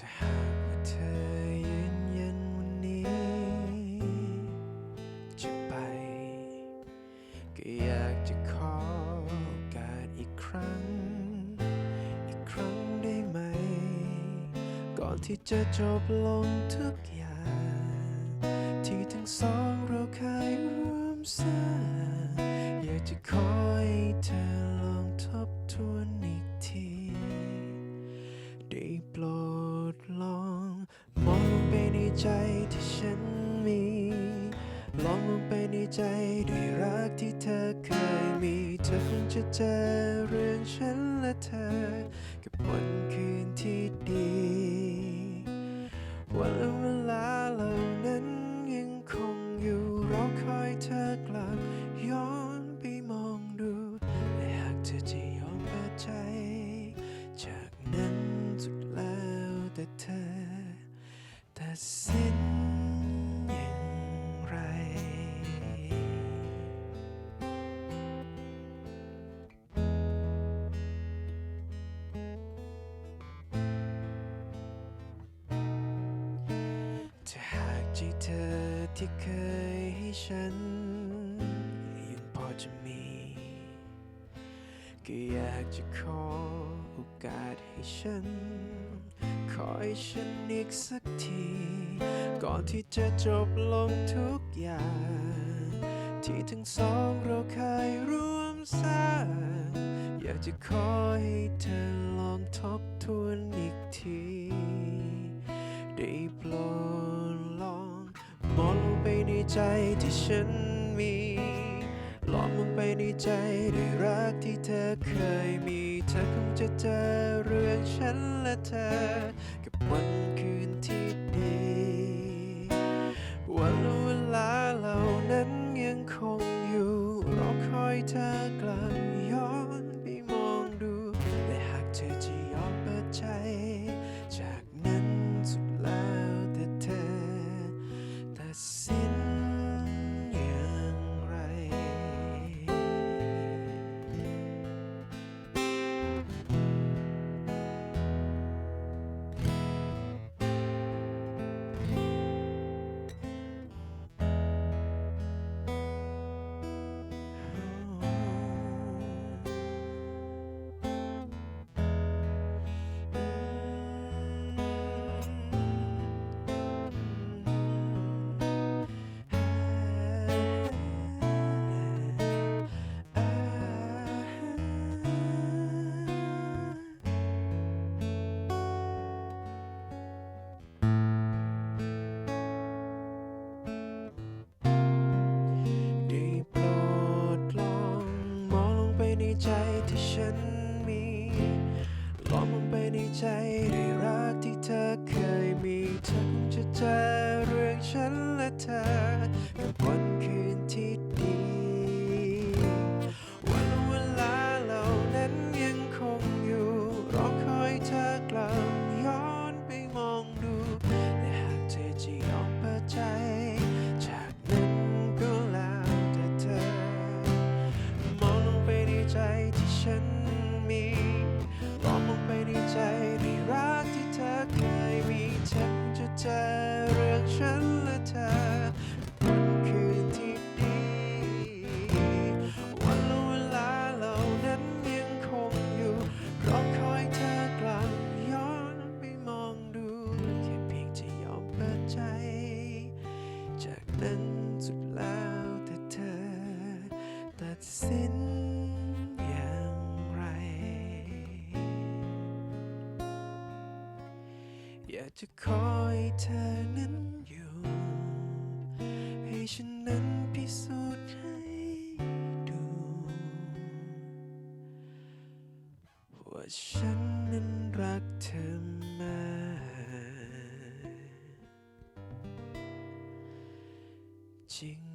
ถ้าหากว่าเธอยืนยันวันนี้ จะไป ก็อยากจะขอโอกาสอีกครั้ง อีกครั้งได้ไหม ก่อนที่จะจบลงทุกอย่าง ที่ทั้งสองเราเคยร่วมสร้างอยากจะขอให้เธอ ใจด้วยรักที่เธอเคยมีเธอคงจะเจอเรื่องฉันและเธอ กับวันคืนที่ดี วันและเวลาเหล่านั้นยังคงอยู่รอคอยเธอกลับ ย้อนไปมองดูและหากเธอจะยอมเปิดใจ จากนั้นสุดแล้วแต่เธอตัดสิน ใจเธอที่เคยให้ฉัน ยังพอจะมี ก็อยากจะขอโอกาสให้ฉัน ขอให้ฉันอีกสักที ก่อนที่จะจบลงทุกอย่าง ที่ทั้งสองเราเคยร่วมสร้าง อยากจะขอให้เธอลองทบทวนอีกที ได้โปรด ใจที่ฉันมีลองลงไปในใจด้วยรักที่เธอเคยมี เธอคงจะเจอเรื่องฉันและเธอ กับวันคืนที่ดี วันและเวลาเหล่านั้นยังคงอยู่รอคอยเธอกลับย้อนไปมองดูและหากเธอจะยอมเปิดใจ จากนั้นสุดแล้วแต่เธอตัดสิน ที่ฉันมีลองลงไปในใจด้รักที่เธอเคยมีเธอคงจะเจอเรื่องฉันและเธอกับวันคืน สินอย่างไร อยากจะขอให้เธอนั้นอยู่ ให้ฉันนั้นพิสูจน์ให้ดู ว่าฉันนั้นรักเธอมากจริง